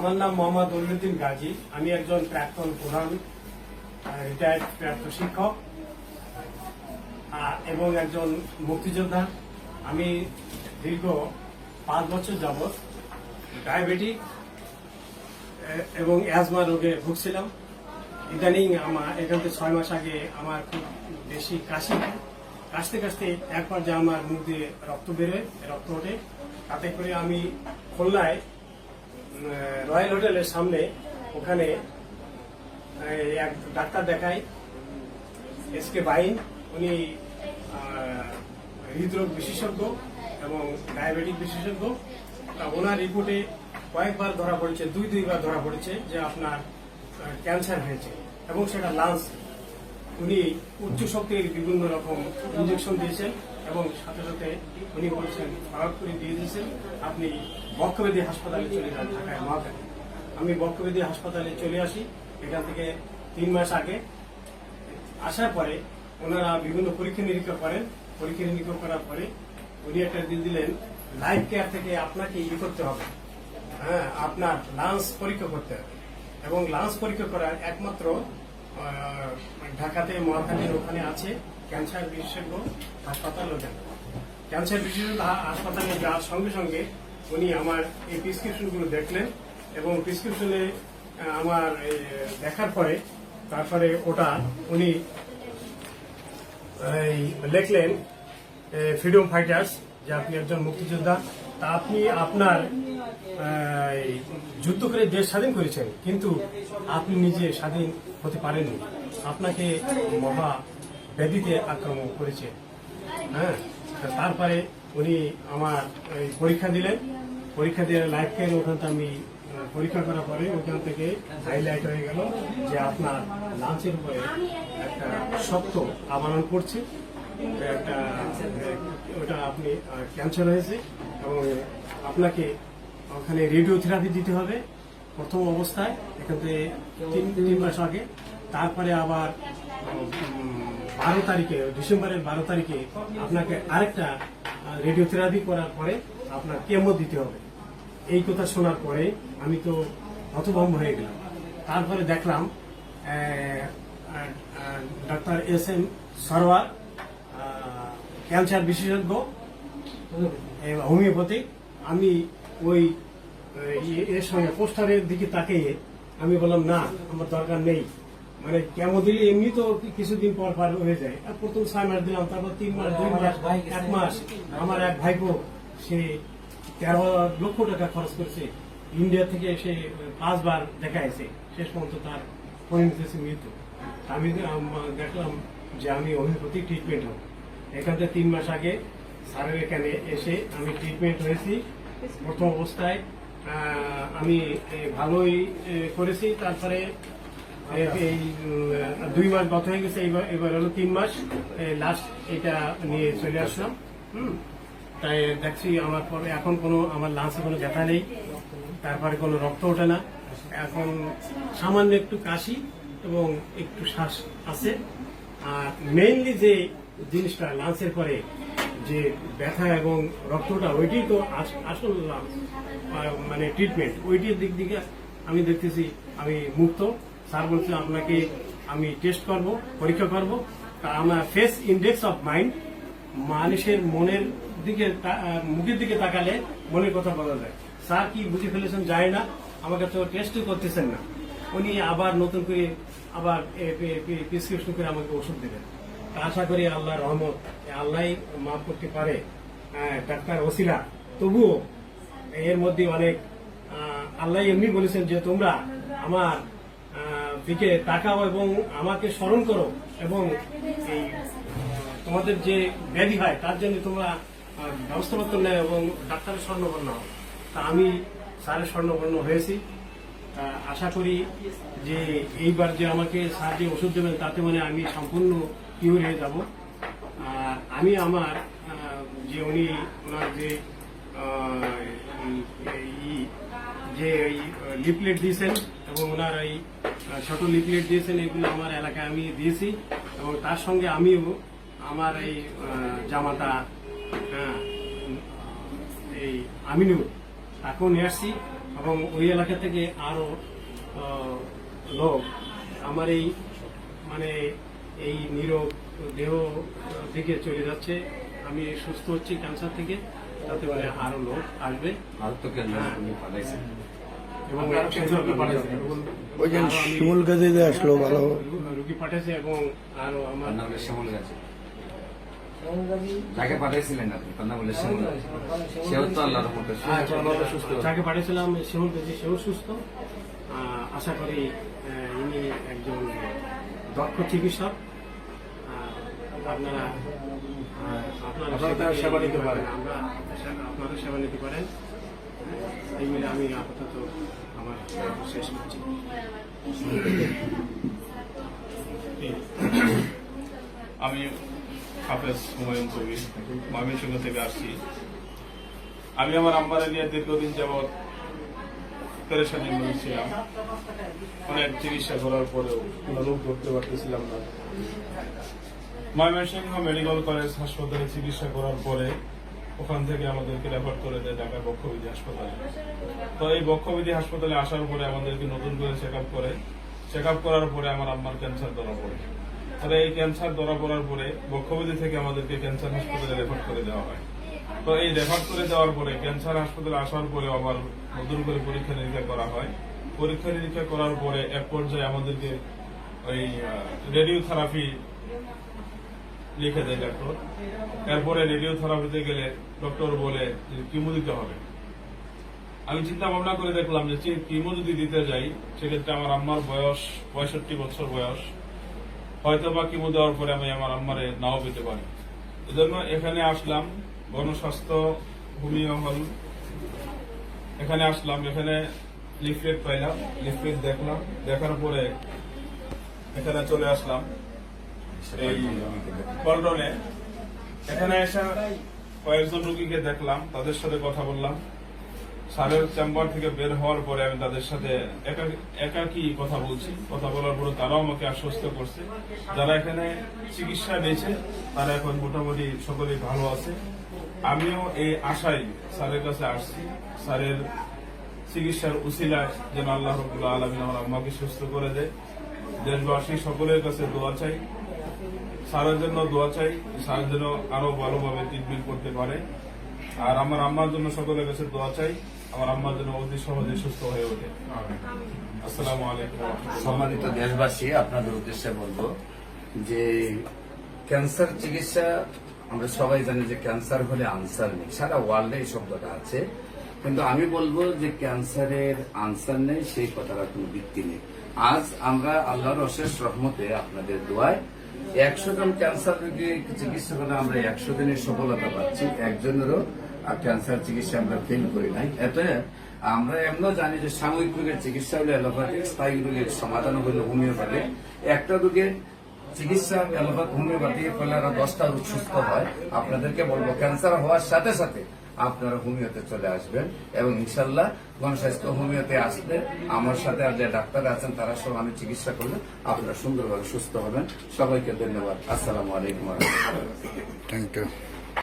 আমার নাম মোহাম্মদ অলিউদ্দিন গাজী। আমি একজন প্রাক্তন প্রধান রিটায়ার্ড প্রাপ্ত শিক্ষক এবং একজন মুক্তিযোদ্ধা। আমি দীর্ঘ পাঁচ বছর যাবৎ ডায়াবেটিক এবং অ্যাজমা রোগে ভুগছিলাম। ইদানিং আমার এখান থেকে ছয় মাস আগে আমার খুব বেশি কাশি কাশতে কাশতে একবার যে আমার মুখ দিয়ে রক্ত বেরোয়, রক্ত ওঠে। তাতে করে আমি খুলনায় রয়্যাল হোটেলের সামনে ওখানে এক ডাক্তার দেখাই এস কে বাইন, উনি হৃদরোগ বিশেষজ্ঞ এবং ডায়াবেটিক বিশেষজ্ঞ। ওনার রিপোর্টে কয়েকবার ধরা পড়েছে, দুই দুইবার ধরা পড়েছে যে আপনার ক্যান্সার হয়েছে এবং সেটা লাঞ্চ উনি উচ্চ শক্তির বিভিন্ন রকম ইঞ্জেকশন দিয়েছেন। এবং সাথে সাথে উনি বলছেন খরাব করে দিয়ে দিয়েছেন, আপনি বক্ষবেদী হাসপাতালে চলে যান ঢাকায় মহাকালী আমি বক্ষবেদী হাসপাতালে চলে আসি, এখান থেকে তিন মাস আগে। আসার পরে ওনারা বিভিন্ন পরীক্ষা নিরীক্ষা করেন। পরীক্ষা নিরীক্ষা করার পরে উনি একটা দিয়ে দিলেন, লাইফ কেয়ার থেকে আপনাকে ই করতে হবে। হ্যাঁ আপনার লাঞ্চ পরীক্ষা করতে হবে। এবং লাঞ্চ পরীক্ষা করার একমাত্র ঢাকাতে মহাখালীর ওখানে আছে। ক্যান্সার বিশেষজ্ঞ হাসপাতাল ওখানে ক্যান্সার বিশেষজ্ঞ হাসপাতালে যাওয়ার সঙ্গে সঙ্গে উনি আমার এই প্রেসক্রিপশনগুলো দেখলেন এবং প্রেসক্রিপশনে আমার দেখার পরে তারপরে ওটা উনি লিখলেন ফ্রিডম ফাইটার্স, যে আপনি একজন মুক্তিযোদ্ধা। তা আপনি আপনার যুদ্ধ করে দেশ স্বাধীন করেছেন, কিন্তু আপনি নিজে স্বাধীন হতে পারেননি। আপনাকে মহা ব্যাধিতে আক্রমণ করেছে। হ্যাঁ? তারপরে উনি আমার পরীক্ষা দিলেন। পরীক্ষা দিয়ে লাইফ কেয়ার ওখান থেকে আমি পরীক্ষা করার পরে ওখান থেকে হাইলাইট হয়ে গেল যে আপনার লাঞ্চের উপরে একটা শক্ত আবরণ করছে একটা ওটা আপনি ক্যান্সার হয়েছে এবং আপনাকে ওখানে রেডিওথেরাপি দিতে হবে। প্রথম অবস্থায়, এখান থেকে তিন মাস আগে। তারপরে আবার বারো তারিখে, ডিসেম্বরের বারো তারিখে আপনাকে আরেকটা রেডিওথেরাপি করার পরে আপনার কেমো দিতে হবে। এই কথা শোনার পরে আমি তো হতভম্ব হয়ে গেলাম। তারপরে দেখলাম doctor S M Sarwar cancer বিশেষজ্ঞ হোমিওপ্যাথিক। আমি ওই এর সঙ্গে পোস্টারের দিকে তাকিয়ে আমি বললাম, না, আমার দরকার নেই। মানে কেমন দিলে, এমনি তো কিছুদিন পর পার হয়ে যায়। প্রথম ছয় মাস দিলাম, তারপর তিন মাস, দুই মাস, এক মাস। আমার এক ভাইপো, সে তেরো লক্ষ টাকা খরচ করছে। ইন্ডিয়া থেকে এসে পাঁচবার দেখা এসে শেষ পর্যন্ত তার পরিণত মৃত্যু। আমি দেখলাম যে আমি হোমিওপ্যাথিক ট্রিটমেন্ট হব। এখান থেকে তিন মাস আগে স্যারের এখানে এসে আমি ট্রিটমেন্ট হয়েছি। প্রথম অবস্থায় আমি ভালোই করেছি। তারপরে এই দুই মাস গত হয়ে গেছে এবার এবার হলো তিন মাস লাস্ট এটা নিয়ে চলে আসলাম। হুম তাই দেখছি আমার পরে এখন কোনো আমার লাঞ্চে কোনো ব্যথা নেই তারপরে কোনো রক্ত ওঠে না। এখন সামান্য একটু কাশি এবং একটু শ্বাস আছে। আর মেইনলি যে জিনিসটা লাঞ্চের পরে যে ব্যথা এবং রক্তটা, ওইটাই তো আসল মানে ট্রিটমেন্ট ওইটির দিক দিকে আমি দেখতেছি, আমি মুক্ত। স্যার বলছে, আপনাকে আমি টেস্ট করব, পরীক্ষা করব। আমার ফেস ইন্ডেক্স অফ মাইন্ড মানুষের মনের দিকে মুখের দিকে তাকালে মনের কথা বলা যায়। স্যার কি বুঝে ফেলেছেন যায় না আমাকে তো টেস্টও করতেছেন না। উনি আবার নতুন করে আবার প্রেসক্রিপশন করে আমাকে ওষুধ দেবেন। আশা করি আল্লাহ রহমত, আল্লাহ মাফ করতে পারে ডাক্তার ওসিলা। তবুও এর মধ্যে অনেক আল্লাহ এমনি বলেছেন যে তোমরা আমার দিকে তাকাও এবং আমাকে স্মরণ করো এবং এই, তোমাদের যে ব্যাধি হয়, তার জন্য তোমরা ব্যবস্থাপত্র নেয় এবং ডাক্তারের স্বর্ণবর্ণ হও তা আমি স্যারের স্বর্ণবর্ণ হয়েছি। আশা করি যে এইবার যে আমাকে স্যার যে ওষুধ দেবেন, তাতে মানে আমি সম্পূর্ণ কিউর হয়ে যাব। আমি আমার যে উনি ওনার যে আহ, এই- যে দিয়েছেন এবং ওনার এই ছোট লিফলেট দিয়েছেন এগুলো আমার এলাকায় আমি দিয়েছি এবং তার সঙ্গে আমিও আমার এই জামাতা হ্যাঁ, এই আমিনুর তাকেও নিয়ে আসছি এবং ওই এলাকা থেকে আরও লোক আমার এই মানে এই নিরোগ দেহ দিকে চলে যাচ্ছে। আমি সুস্থ হচ্ছি ক্যান্সার থেকে তাতে করে আরও লোক আসবে। এবং শিমুল গাছে যে আসলো ভালো। রুগী পাঠাইছে এবং আরও আমার তার নাম হলো শ্যামল গাছে যাকে পাঠাইছিলেন আপনি তার নাম হলো শ্যামল সেও তো আল্লাহর রহমতে সুস্থ যাকে পাঠিয়েছিলাম সেও সুস্থ। আশা করি ইনি একজন দক্ষ চিকিৎসক আপনারা আপনারা সেবা নিতে পারেন। আমরা আপনারা সেবা নিতে পারেন। এই মিলে আমি আপাতত আমার শেষ করছি। আমি হাফেজ হুমায়ুন কবির ময়মনসিংহ থেকে আসছি। আমি আমার আম্মারে নিয়ে দীর্ঘদিন যাবৎ পেরেশানির মধ্যে অনেক চিকিৎসা করার পরেও কোনো রোগ ধরতে পারতেছিলাম না। ময়মনসিংহ মেডিকেল কলেজ হাসপাতালে চিকিৎসা করার পরে ওখান থেকে আমাদেরকে রেফার করে দেয় ঢাকা বক্ষবিধি হাসপাতালে। তো এই বক্ষবিধি হাসপাতালে আসার পরে আমাদেরকে নতুন করে চেক করে। চেক করার পরে আমার আম্মার ক্যান্সার ধরা পড়ে। তাহলে এই ক্যান্সার ধরা পড়ার পরে বক্ষবিধি থেকে আমাদেরকে ক্যান্সার হাসপাতালে রেফার করে দেওয়া হয়। তো এই রেফার করে দেওয়ার পরে ক্যান্সার হাসপাতালে আসার পরে আবার নতুন করে পরীক্ষা নিরীক্ষা করা হয়। পরীক্ষা নিরীক্ষা করার পরে এক পর্যায়ে আমাদেরকে ওই রেডিওথেরাপি লিখে দেয় ডক্টর এরপরে রেডিওথেরাপিতে গেলে ডক্টর বলে কিমো দিতে হবে। আমি চিন্তা ভাবনা করে দেখলাম যে কিমো যদি দিতে যাই, সেক্ষেত্রে আমার আম্মার বয়স পঁয়ষট্টি বছর বয়স। হয়তো বা কিমো দেওয়ার পরে আমি আমার আম্মারে নাও পেতে পারি। এজন্য এখানে আসলাম। গণস্বাস্থ্য হোমিও হল এখানে আসলাম এখানে লিফলেট পাইলাম লিফলেট দেখলাম দেখার পরে এখানে চলে আসলাম। এই পল্টনে এখানে এসে কয়েকজন রুগীকে দেখলাম তাদের সাথে কথা বললাম। স্যারের চেম্বার থেকে বের হওয়ার পরে আমি তাদের সাথে একাকি একাকী কথা বলছি। কথা বলার পরে তারাও আমাকে আশ্বস্ত করছে। যারা এখানে চিকিৎসা নিয়েছে তারা এখন মোটামুটি সকলেই ভালো আছে। আমিও এই আশায় স্যারের কাছে আসছি। স্যারের চিকিৎসার উসিলায় যেন আল্লাহ রবুল্লাহ আলমিন আমার আম্মাকে সুস্থ করে দেয়। দেশবাসী সকলের কাছে দোয়া চাই। স্যারের জন্য দোয়া চাই। স্যার জন্য আরও ভালোভাবে ট্রিটমেন্ট করতে পারে। আর আমার আম্মার জন্য সকলের কাছে দোয়া চাই। আমার আম্মার জন্য অতি সহজে সুস্থ হয়ে ওঠে। আসসালামু আলাইকুম সম্মানিত দেশবাসী, আপনাদের উদ্দেশ্যে বলব যে ক্যান্সার চিকিৎসা আমরা সবাই জানি যে ক্যান্সার হলে আনসার নেই। সারা ওয়ার্ল্ডে এই শব্দটা আছে। কিন্তু আমি বলব যে ক্যান্সারের আনসার নেই, সেই কথাটা কোনো ভিত্তি নেই। আজ আমরা আল্লাহর অশেষ রহমতে আপনাদের দোয়ায় একশো জন ক্যান্সার রোগী চিকিৎসা করে আমরা একশো দিনের সফলতা পাচ্ছি। একজনেরও ক্যান্সার চিকিৎসা আমরা ফেল করি নাই। এতে আমরা এমনও জানি যে সাময়িক রোগের চিকিৎসা হলে অ্যালোপ্যাথিক স্থায়ী রোগের সমাধান হলো হোমিওপ্যাথি একটা রোগের চিকিৎসা অ্যালোপ্যাথ হোমিওপ্যাথি ফলে আরও দশটা রোগ সুস্থ হয়, আপনাদেরকে বলব ক্যান্সার হওয়ার সাথে সাথে আপনারা হোমিওতে চলে আসবেন এবং ইনশাল্লাহ গণস্বাস্থ্য হোমিওতে আসলে আমার সাথে আর যে ডাক্তার আছেন তারা সব আমি চিকিৎসা করলে আপনারা সুন্দরভাবে সুস্থ হবেন। সবাইকে ধন্যবাদ। আসসালামু আলাইকুম। Thank you